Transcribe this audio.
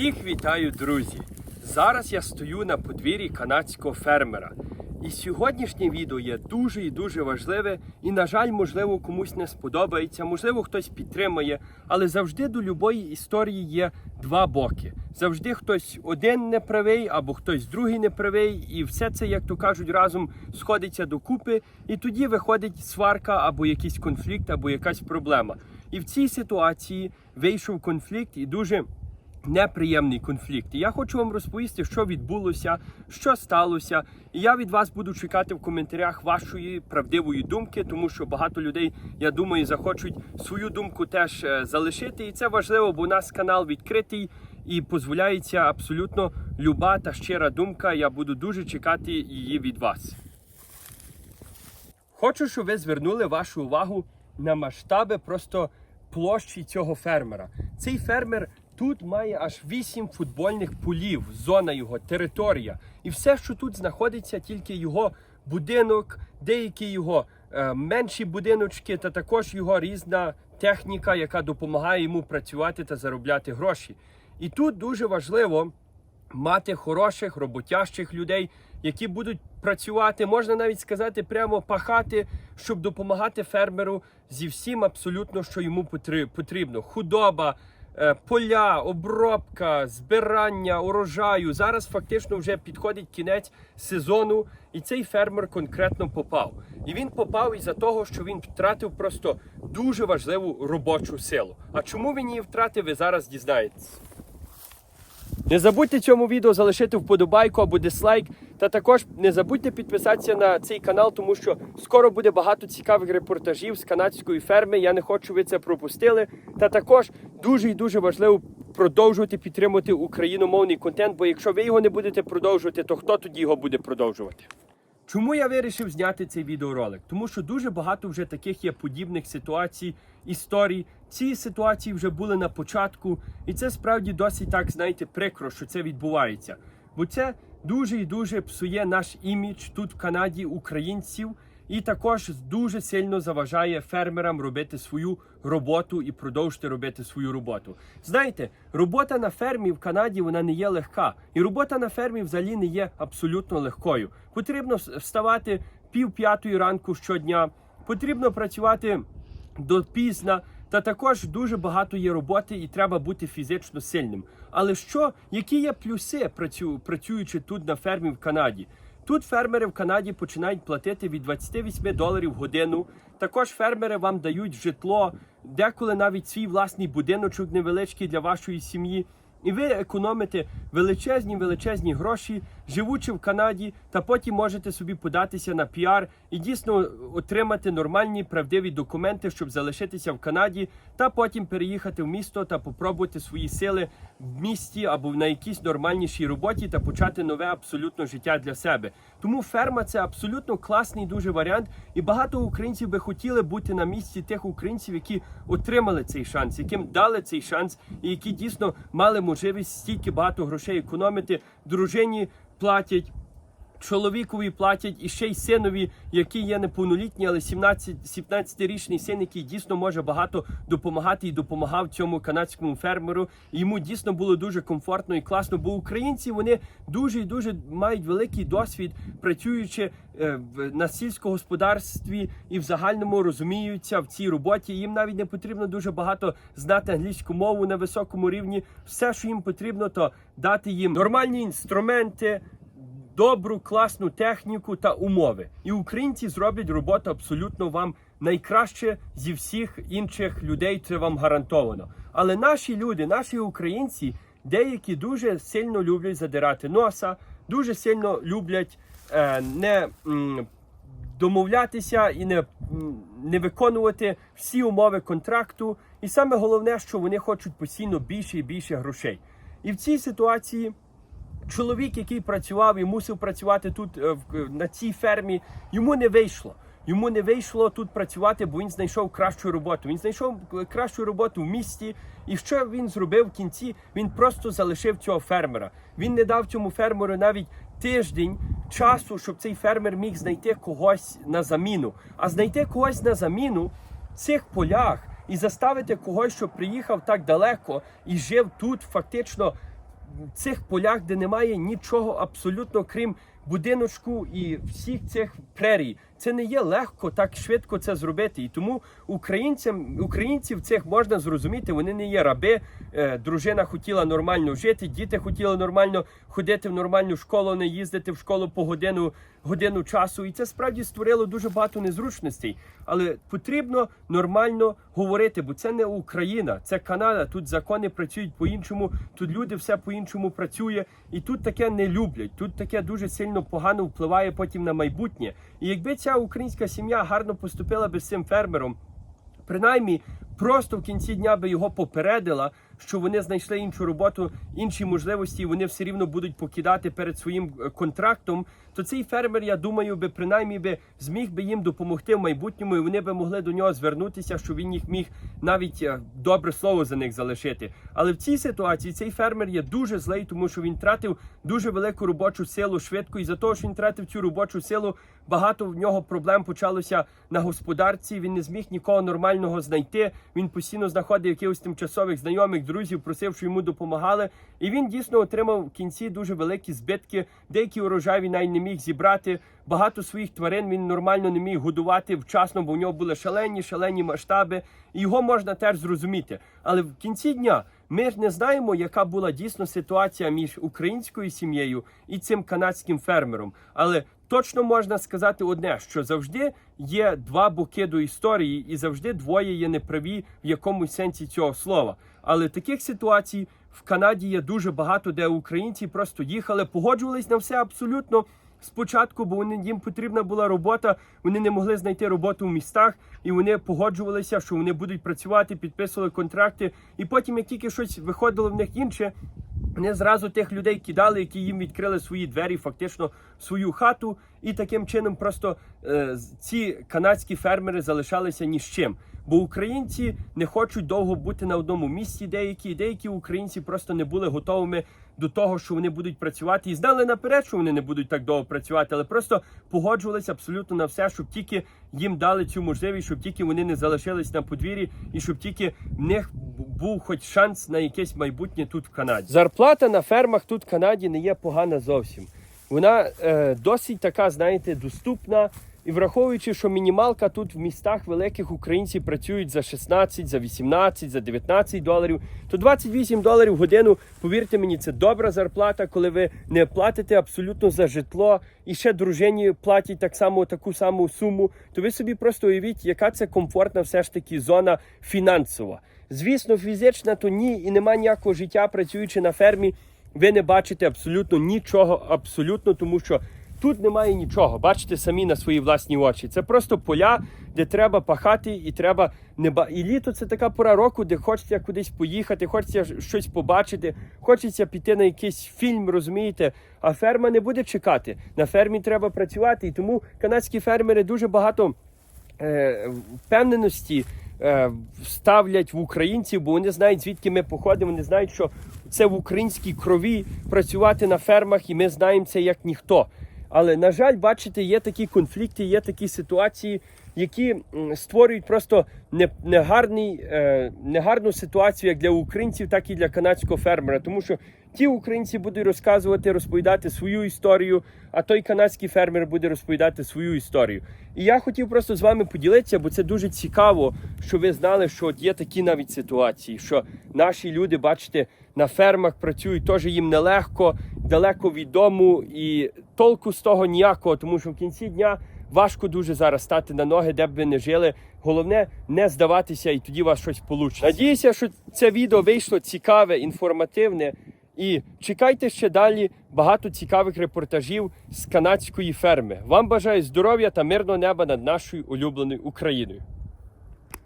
Всіх вітаю, друзі! Зараз я стою на подвір'ї канадського фермера. І сьогоднішнє відео є дуже і дуже важливе. І, на жаль, можливо, комусь не сподобається, можливо, хтось підтримає. Але завжди до любої історії є два боки. Завжди хтось один неправий, або хтось другий неправий, і все це, як то кажуть, разом сходиться докупи, і тоді виходить сварка, або якийсь конфлікт, або якась проблема. І в цій ситуації вийшов конфлікт і дуже неприємний конфлікт. І я хочу вам розповісти, що відбулося, що сталося. І я від вас буду чекати в коментарях вашої правдивої думки, тому що багато людей, я думаю, захочуть свою думку теж е, залишити. І це важливо, бо у нас канал відкритий і дозволяється абсолютно люба та щира думка. Я буду дуже чекати її від вас. Хочу, щоб ви звернули вашу увагу на масштаби просто площі цього фермера. Цей фермер тут має аж 8 футбольних полів, зона його, територія. І все, що тут знаходиться, тільки його будинок, деякі його е, менші будиночки, та також його різна техніка, яка допомагає йому працювати та заробляти гроші. І тут дуже важливо мати хороших роботящих людей, які будуть працювати, можна навіть сказати, прямо пахати, щоб допомагати фермеру зі всім абсолютно, що йому потрібно. Худоба, поля, обробка, збирання урожаю. Зараз фактично вже підходить кінець сезону, і цей фермер конкретно попав. І він попав із-за того, що він втратив просто дуже важливу робочу силу. А чому він її втратив, ви зараз дізнаєтесь. Не забудьте цьому відео залишити вподобайку або дизлайк. Та також не забудьте підписатися на цей канал, тому що скоро буде багато цікавих репортажів з канадської ферми. Я не хочу, щоб ви це пропустили. Та також дуже і дуже важливо продовжувати підтримувати україномовний контент, бо якщо ви його не будете продовжувати, то хто тоді його буде продовжувати? Чому я вирішив зняти цей відеоролик? Тому що дуже багато вже таких є подібних ситуацій, історій. Ці ситуації вже були на початку, і це справді досить так, знаєте, прикро, що це відбувається. Бо це дуже і дуже псує наш імідж тут в Канаді українців, і також дуже сильно заважає фермерам робити свою роботу і продовжити робити свою роботу. Знаєте, робота на фермі в Канаді вона не є легка, і робота на фермі взагалі не є абсолютно легкою. Потрібно вставати пів п'ятої ранку щодня, потрібно працювати до пізна. Та також дуже багато є роботи і треба бути фізично сильним. Але що, які є плюси, працю, працюючи тут на фермі в Канаді? Тут фермери в Канаді починають платити від 28 доларів в годину. Також фермери вам дають житло, деколи навіть свій власний будиночок невеличкий для вашої сім'ї. І ви економите величезні величезні гроші, живучи в Канаді, та потім можете собі податися на піар і дійсно отримати нормальні правдиві документи, щоб залишитися в Канаді, та потім переїхати в місто та попробувати свої сили в місті або на якійсь нормальнішій роботі та почати нове абсолютно життя для себе. Тому ферма це абсолютно класний дуже варіант, і багато українців би хотіли бути на місці тих українців, які отримали цей шанс, яким дали цей шанс, і які дійсно мали можливість стільки багато грошей економити. Дружині платять. Чоловікові платять і ще й синові, який є неповнолітній, але 17, 17-річний син, який дійсно може багато допомагати і допомагав цьому канадському фермеру. Йому дійсно було дуже комфортно і класно. Бо українці вони дуже і дуже мають великий досвід, працюючи е, в на сільськогосподарстві і в загальному розуміються в цій роботі. Їм навіть не потрібно дуже багато знати англійську мову на високому рівні. Все, що їм потрібно, то дати їм нормальні інструменти добру, класну техніку та умови. І українці зроблять роботу абсолютно вам найкраще зі всіх інших людей. Це вам гарантовано. Але наші люди, наші українці, деякі дуже сильно люблять задирати носа, дуже сильно люблять е, не. м, Домовлятися і не, не виконувати всі умови контракту. І саме головне, що вони хочуть постійно більше і більше грошей. І в цій ситуації чоловік, який працював і мусив працювати тут е, в- на цій фермі, йому не вийшло. Йому не вийшло тут працювати, бо він знайшов кращу роботу. Він знайшов е, кращу роботу в місті. І що він зробив в кінці? Він просто залишив цього фермера. Він не дав цьому фермеру навіть тиждень часу, щоб цей фермер міг знайти когось на заміну. А знайти когось на заміну в цих полях і заставити когось, щоб приїхав так далеко і жив тут фактично цих полях, де немає нічого абсолютно крім будиночку і всіх цих прерій. Це не є легко так швидко це зробити. І тому українцям, українців цих можна зрозуміти. Вони не є раби. Е, дружина хотіла нормально жити, діти хотіли нормально ходити в нормальну школу, не їздити в школу по годину, годину часу. І це справді створило дуже багато незручностей. Але потрібно нормально говорити, бо це не Україна, це Канада. Тут закони працюють по-іншому, тут люди все по-іншому працює, і тут таке не люблять. Тут таке дуже сильно погано впливає потім на майбутнє. І якби ця українська сім'я гарно поступила би з цим фермером, принаймні просто в кінці дня би його попередила, що вони знайшли іншу роботу, інші можливості, і вони все рівно будуть покидати перед своїм е, контрактом. То цей фермер, я думаю, би принаймні би зміг би їм допомогти в майбутньому, і вони би могли до нього звернутися, що він їх міг навіть е, добре слово за них залишити. Але в цій ситуації цей фермер є дуже злий, тому що він тратив дуже велику робочу силу швидко, і за того, що він тратив цю робочу силу, багато в нього проблем почалося на господарці. Він не зміг нікого нормального знайти. Він постійно знаходив якихось тимчасових знайомих, друзів, просив, що йому допомагали. І він дійсно отримав в кінці дуже великі збитки. Деякі урожай він навіть не міг зібрати. Багато своїх тварин він нормально не міг годувати вчасно, бо в нього були шалені, шалені масштаби. І його можна теж зрозуміти. Але в кінці дня ми ж не знаємо, яка була дійсно ситуація між українською сім'єю і цим канадським фермером. Але точно можна сказати одне: що завжди є два боки до історії, і завжди двоє є неправі в якомусь сенсі цього слова. Але таких ситуацій в Канаді є дуже багато, де українці просто їхали, погоджувались на все абсолютно. Спочатку, бо вони їм потрібна була робота, вони не могли знайти роботу в містах, і вони погоджувалися, що вони будуть працювати, підписували контракти. І потім, як тільки щось виходило в них інше, вони зразу тих людей кидали, які їм відкрили свої двері, фактично свою хату, і таким чином просто е, ці канадські фермери залишалися ні з чим. Бо українці не хочуть довго бути на одному місці. Деякі деякі українці просто не були готовими до того, що вони будуть працювати, і знали наперед, що вони не будуть так довго працювати, але просто погоджувалися абсолютно на все, щоб тільки їм дали цю можливість, щоб тільки вони не залишились на подвір'ї, і щоб тільки в них був хоч шанс на якесь майбутнє тут в Канаді. Зарплата на фермах тут в Канаді не є погана зовсім. Вона е, досить така, знаєте, доступна. І враховуючи, що мінімалка тут в містах великих українці працюють за 16, за 18, за 19 доларів, то 28 доларів в годину, повірте мені, це добра зарплата, коли ви не платите абсолютно за житло і ще дружині платять так само таку саму суму, то ви собі просто уявіть, яка це комфортна все ж таки зона фінансова. Звісно, фізична то ні, і нема ніякого життя, працюючи на фермі, ви не бачите абсолютно нічого, абсолютно, тому що тут немає нічого. Бачите самі на свої власні очі. Це просто поля, де треба пахати, і треба не ба... І літо це така пора року, де хочеться кудись поїхати, хочеться щось побачити, хочеться піти на якийсь фільм, розумієте? А ферма не буде чекати. На фермі треба працювати. І тому канадські фермери дуже багато е, впевненості е, ставлять в українців, бо вони знають, звідки ми походимо. Вони знають, що це в українській крові працювати на фермах, і ми знаємо це як ніхто. Але на жаль, бачите, є такі конфлікти, є такі ситуації, які створюють просто не- негарний, е, негарну ситуацію як для українців, так і для канадського фермера. Тому що ті українці будуть розказувати, розповідати свою історію, а той канадський фермер буде розповідати свою історію. І я хотів просто з вами поділитися, бо це дуже цікаво, що ви знали, що є такі навіть ситуації, що наші люди, бачите, на фермах працюють, теж їм нелегко, далеко від дому, і толку з того ніякого, тому що в кінці дня важко дуже зараз стати на ноги, де б ви не жили. Головне не здаватися, і тоді у вас щось вийде. Надіюся, що це відео вийшло цікаве, інформативне. І чекайте ще далі багато цікавих репортажів з канадської ферми. Вам бажаю здоров'я та мирного неба над нашою улюбленою Україною.